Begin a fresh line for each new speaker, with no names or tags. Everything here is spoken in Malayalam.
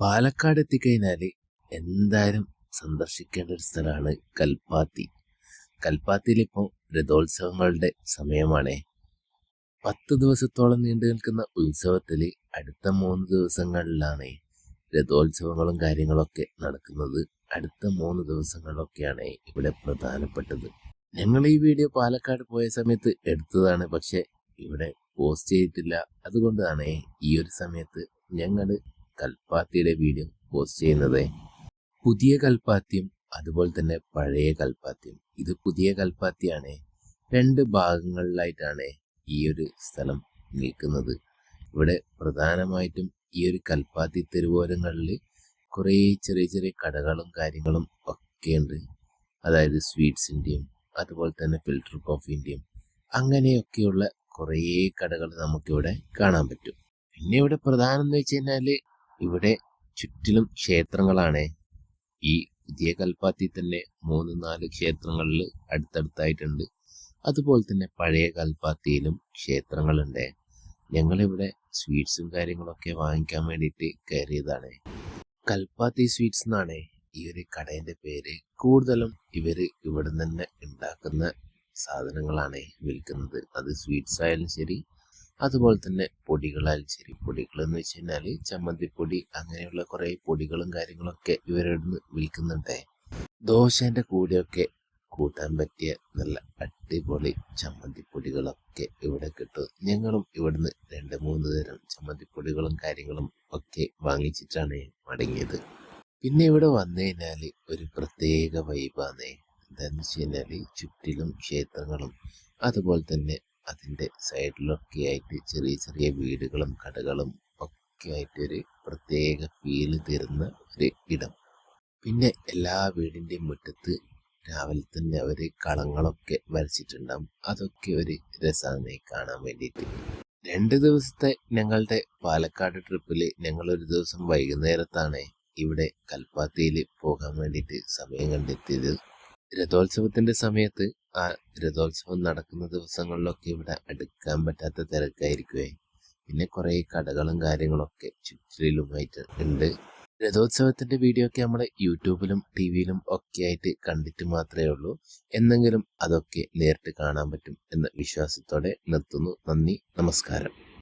പാലക്കാട് എത്തിക്കഴിഞ്ഞാൽ എന്തായാലും സന്ദർശിക്കേണ്ട ഒരു സ്ഥലമാണ് കൽപ്പാത്തി. കൽപ്പാത്തിയിലിപ്പോൾ രഥോത്സവങ്ങളുടെ സമയമാണേ. പത്ത് ദിവസത്തോളം നീണ്ടു നിൽക്കുന്ന ഉത്സവത്തിൽ അടുത്ത മൂന്ന് ദിവസങ്ങളിലാണ് രഥോത്സവങ്ങളും കാര്യങ്ങളൊക്കെ നടക്കുന്നത്. അടുത്ത മൂന്ന് ദിവസങ്ങളിലൊക്കെയാണ് ഇവിടെ പ്രധാനപ്പെട്ടത്. ഞങ്ങൾ ഈ വീഡിയോ പാലക്കാട് പോയ സമയത്ത് എടുത്തതാണ്. പക്ഷെ ഇവിടെ പോസ്റ്റ് ചെയ്തിട്ടില്ല. അതുകൊണ്ടാണ് ഈ ഒരു സമയത്ത് ഞങ്ങൾ കൽപ്പാത്തിയുടെ വീഡിയോ പോസ്റ്റ് ചെയ്യുന്നത്. പുതിയ കൽപ്പാത്തിയും അതുപോലെ തന്നെ പഴയ കൽപ്പാത്തിയും. ഇത് പുതിയ കൽപ്പാത്തിയാണ്. രണ്ട് ഭാഗങ്ങളിലായിട്ടാണ് ഈ ഒരു സ്ഥലം നിൽക്കുന്നത്. ഇവിടെ പ്രധാനമായിട്ടും ഈ ഒരു കൽപ്പാത്തി തെരുവോരങ്ങളിൽ കുറേ ചെറിയ ചെറിയ കടകളും കാര്യങ്ങളും ഒക്കെ ഉണ്ട് അതായത് സ്വീറ്റ്സിന്റെയും അതുപോലെ തന്നെ ഫിൽറ്റർ കോഫീന്റെയും അങ്ങനെയൊക്കെയുള്ള കുറേ കടകൾ നമുക്കിവിടെ കാണാൻ പറ്റും. പിന്നെ ഇവിടെ പ്രധാനം എന്ന് വെച്ച് കഴിഞ്ഞാൽ ഇവിടെ ചുറ്റിലും ക്ഷേത്രങ്ങളാണ്. ഈ പുതിയ കൽപ്പാത്തി തന്നെ മൂന്ന് നാല് ക്ഷേത്രങ്ങളിൽ അടുത്തടുത്തായിട്ടുണ്ട്. അതുപോലെ തന്നെ പഴയ കൽപ്പാത്തിയിലും ക്ഷേത്രങ്ങളുണ്ട്. ഞങ്ങളിവിടെ സ്വീറ്റ്സും കാര്യങ്ങളൊക്കെ വാങ്ങിക്കാൻ വേണ്ടിയിട്ട് കയറിയതാണ്. കൽപ്പാത്തി സ്വീറ്റ്സ് എന്നാണ് ഈ ഒരു കടേന്റെ പേര്. കൂടുതലും ഇവർ ഇവിടെ തന്നെ ഉണ്ടാക്കുന്ന സാധനങ്ങളാണ് വിൽക്കുന്നത്. അത് സ്വീറ്റ്സ് ആയാലും ശരി അതുപോലെ തന്നെ പൊടികളാൽ ശരി പൊടികൾ എന്ന് വെച്ച് കഴിഞ്ഞാൽ ചമ്മന്തിപ്പൊടി അങ്ങനെയുള്ള കുറേ പൊടികളും കാര്യങ്ങളൊക്കെ ഇവരോട് വിൽക്കുന്നുണ്ട്. ദോശേന്റെ കൂടെയൊക്കെ കൂട്ടാൻ പറ്റിയ നല്ല അടിപൊളി ചമ്മന്തിപ്പൊടികളൊക്കെ ഇവിടെ കിട്ടും. ഞങ്ങളും ഇവിടുന്ന് രണ്ട് മൂന്ന് തരം ചമ്മന്തിപ്പൊടികളും കാര്യങ്ങളും ഒക്കെ വാങ്ങിച്ചിട്ടാണ് മടങ്ങിയത്. പിന്നെ ഇവിടെ വന്നു കഴിഞ്ഞാൽ ഒരു പ്രത്യേക വൈബാണ് എന്താണെന്ന് വെച്ച് കഴിഞ്ഞാൽ ചുറ്റിലും ക്ഷേത്രങ്ങളും അതുപോലെ തന്നെ അതിന്റെ സൈഡിലൊക്കെ ആയിട്ട് ചെറിയ ചെറിയ വീടുകളും കടകളും ഒക്കെ ആയിട്ട് ഒരു പ്രത്യേക ഫീൽ തരുന്ന ഒരു ഇടം. പിന്നെ എല്ലാ വീടിന്റെയും മുറ്റത്ത് രാവിലെ തന്നെ അവർ കളങ്ങളൊക്കെ വരച്ചിട്ടുണ്ടാകും അതൊക്കെ ഒരു രസമാണ് കാണാൻ വേണ്ടിയിട്ട്. രണ്ട് ദിവസത്തെ ഞങ്ങളുടെ പാലക്കാട് ട്രിപ്പിൽ ഞങ്ങൾ ഒരു ദിവസം വൈകുന്നേരത്താണ് ഇവിടെ കൽപ്പാത്തിയിൽ പോകാൻ വേണ്ടിയിട്ട് സമയം കണ്ടെത്തിയത്. രഥോത്സവത്തിന്റെ സമയത്ത് ആ രഥോത്സവം നടക്കുന്ന ദിവസങ്ങളിലൊക്കെ ഇവിടെ അടുക്കാൻ പറ്റാത്ത തിരക്കായിരിക്കുവേ. പിന്നെ കുറേ കടകളും കാര്യങ്ങളൊക്കെ ചുറ്റിലുമായിട്ട് ഉണ്ട്. രഥോത്സവത്തിന്റെ വീഡിയോ ഒക്കെ നമ്മൾ യൂട്യൂബിലും ടി വിയിലും ഒക്കെ ആയിട്ട് കണ്ടിട്ട് മാത്രമേ ഉള്ളൂ. എന്നെങ്കിലും അതൊക്കെ നേരിട്ട് കാണാൻ പറ്റും എന്ന വിശ്വാസത്തോടെ നിർത്തുന്നു. നന്ദി നമസ്കാരം.